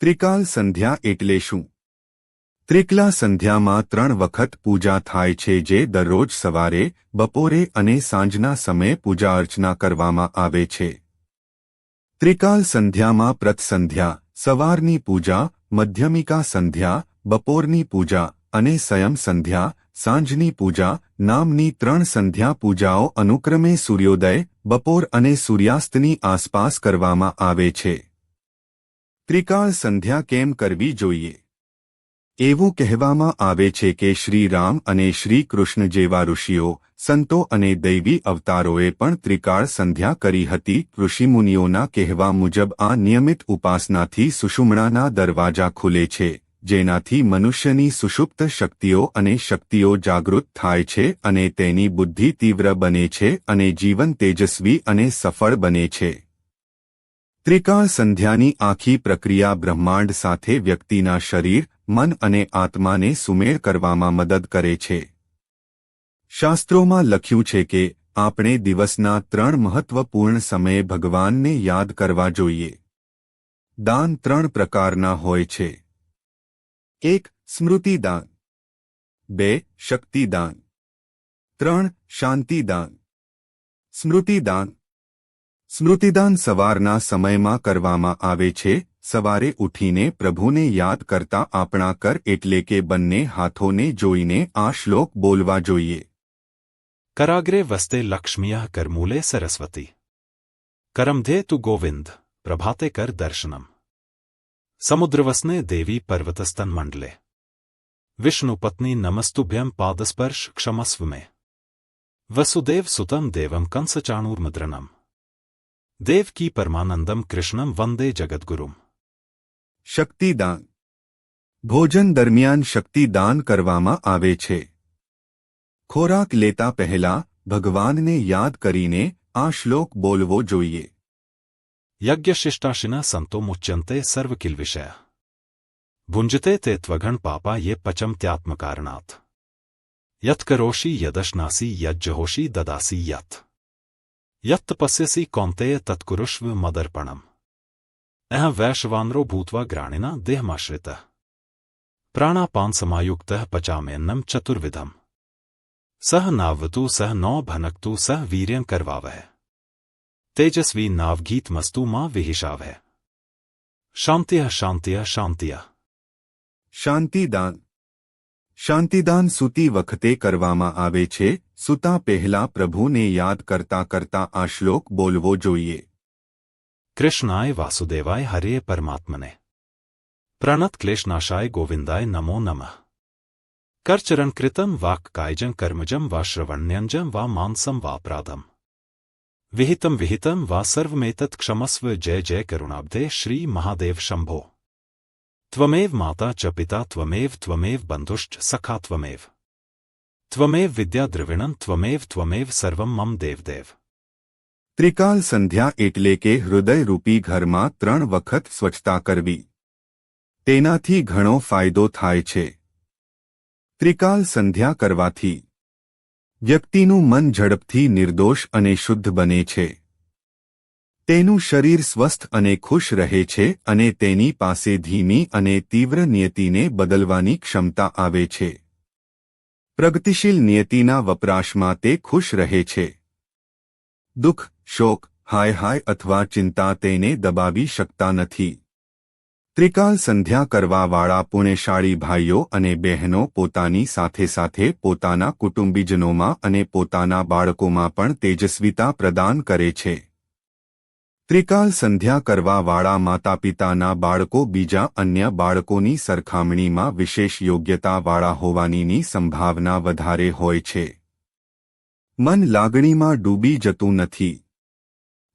ત્રિકાલ સંધ્યા એટલે શું? ત્રિકલા સંધ્યામાં ત્રણ વખત પૂજા થાય છે જે દરરોજ સવારે, બપોરે અને સાંજના સમયે પૂજા અર્ચના કરવામાં આવે છે. ત્રિકાલ સંધ્યામાં પ્રતસંધ્યા સવારની પૂજા, મધ્યમિકા સંધ્યા, બપોરની પૂજા અને સંયમ સંધ્યા, સાંજની પૂજા નામની ત્રણ સંધ્યા પૂજાઓ અનુક્રમે સૂર્યોદય, બપોર અને સૂર્યાસ્તની આસપાસ કરવામાં આવે છે. ત્રિકાળ સંધ્યા કેમ કરવી જોઈએ? એવું કહેવામાં આવે છે કે શ્રી રામ અને શ્રી કૃષ્ણ જેવા ઋષિઓ, સંતો અને દૈવી અવતારોએ પણ ત્રિકાળ સંધ્યા કરી હતી. ઋષિમુનિઓના કહેવા મુજબ આ નિયમિત ઉપાસનાથી સુષુમણાના દરવાજા ખુલે છે, જેનાથી મનુષ્યની સુષુપ્ત શક્તિઓ અને શક્તિઓ જાગૃત થાય છે અને તેની બુદ્ધિ તીવ્ર બને છે અને જીવન તેજસ્વી અને સફળ બને છે. ત્રિકાળ સંધ્યાની આખી પ્રક્રિયા બ્રહ્માંડ સાથે વ્યક્તિના શરીર, મન અને આત્માને સુમેળ કરવામાં મદદ કરે છે. શાસ્ત્રોમાં લખ્યું છે કે, આપણે દિવસના ત્રણ મહત્વપૂર્ણ સમયે ભગવાનને યાદ કરવા જોઈએ. દાન ત્રણ પ્રકારના હોય છે. એક સ્મૃતિદાન બે શક્તિદાન ત્રણ શાંતિદાન સ્મૃતિદાન स्मृतिदान सवारना समय में करवामा सवारे उठी ने प्रभु ने याद करता अपना कर एटले के बन्ने हाथों ने जोई ने आ श्लोक बोलवा जोइए कराग्रे वस्ते लक्ष्मिया करमूले सरस्वती करम करमधे तु गोविंद प्रभाते कर दर्शनम समुद्रवसने देवी पर्वतस्तन मंडले विष्णु पत्नी नमस्तुभ्यम पादस्पर्श क्षमस्व में वसुदेव सुतम देवम कंसचाणूर्मुद्रनम देवं कंसचाणूर्मुद्रणम् देवकी परमानन्दं कृष्णं वन्दे जगद्गुरुम् શક્તિદાન ભોજન દરમિયાન શક્તિદાન કરવામાં આવે છે ખોરાક લેતા પહેલા ભગવાનને યાદ કરીને આ શ્લોક બોલવો જોઈએ यज्ञशिष्टाशिनः सन्तो मुच्यन्ते सर्वकिल्विषय भुञ्जते ते त्वघन् पापा ये पचन्त्यात्मकारणात् यत्करोषि यदश्नासि यज्जहोषि ददासि Jattapasesi kontee tatkurushvu madarpanam. Eha vaishvanro bhutva granina dehmashrita. Pranapan samayuktah pachamenam chaturvidham. સહ નાવતુ સહ નો ભનકતુ સહ વીર્યં કરવાવહ તેજસ્વી નાવગીત મસ્તુમાં વિહિષાવહ શાંતિહ શાંતિહ શાંતિહ શાંતિદાન શાંતિદાન સૂતી વખતે કરવામાં આવે છે સૂતા પહેલા પ્રભુને યાદ કરતા કરતા આ શ્લોક બોલવો જોઈએ कृष्णाय वासुदेवाय हरे परमात्मने प्रणत क्लेशनाशाय गोविन्दाय नमो नमः करचरण कृतं वाक्कायजं कर्मजं वा श्रवण्यञ्जं वा मांसं वापराधम् विहितं विहितं वा सर्वमेतत् क्षमस्व जय जय करुणाब्धे श्री महादेव शम्भो त्वमेव माता च पिता त्वमेव त्वमेव बन्धुश्च सखा त्वमेव ત્વમેવ વિદ્યાદ્રવિણમ ત્વમેવ ત્વમેવ સર્વમ મમ દેવદેવ ત્રિકાલ સંધ્યા એટલે કે હૃદયરૂપી ઘરમાં ત્રણ વખત સ્વચ્છતા કરવી. તેનાથી ઘણો ફાયદો થાય છે. ત્રિકાલ સંધ્યા કરવાથી વ્યક્તિનું મન ઝડપથી નિર્દોષ અને શુદ્ધ બને છે. તેનું શરીર સ્વસ્થ અને ખુશ રહે છે અને તેની પાસે ધીમી અને તીવ્ર નિયતિને બદલવાની ક્ષમતા આવે છે. પ્રગતિશીલ નિયતિના વપરાશમાં તે ખુશ રહે છે. દુઃખ, શોક, હાય હાય અથવા ચિંતા તેને દબાવી શકતા નથી. ત્રિકાલ સંધ્યા કરવાવાળા પુણેશાળી ભાઈઓ અને બહેનો પોતાની સાથે સાથે પોતાના કુટુંબીજનોમાં અને પોતાના બાળકોમાં પણ તેજસ્વીતા પ્રદાન કરે છે. ત્રિકાલ સંધ્યા કરવાવાળા માતાપિતાના બાળકો બીજા અન્ય બાળકોની સરખામણીમાં વિશેષ યોગ્યતાવાળા હોવાનીની સંભાવના વધારે હોય છે. મન લાગણીમાં ડૂબી જતું નથી.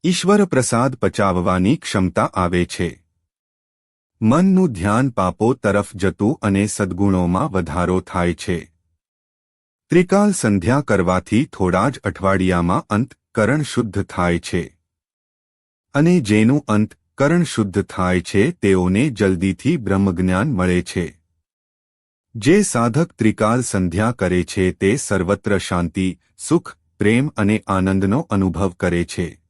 ઈશ્વર પ્રસાદ પચાવવાની ક્ષમતા આવે છે. મનનું ધ્યાન પાપો તરફ જતું અને સદ્ગુણોમાં વધારો થાય છે. ત્રિકાલ સંધ્યા કરવાથી થોડા જ અઠવાડિયામાં અંતકરણ શુદ્ધ થાય છે. અને જેનું અંતકરણ શુદ્ધ થાય છે, તેઓને જલ્દીથી બ્રહ્મજ્ઞાન મળે છે. જે સાધક ત્રિકાલ સંધ્યા કરે છે, તે સર્વત્ર શાંતિ, સુખ, પ્રેમ અને આનંદનો અનુભવ કરે છે.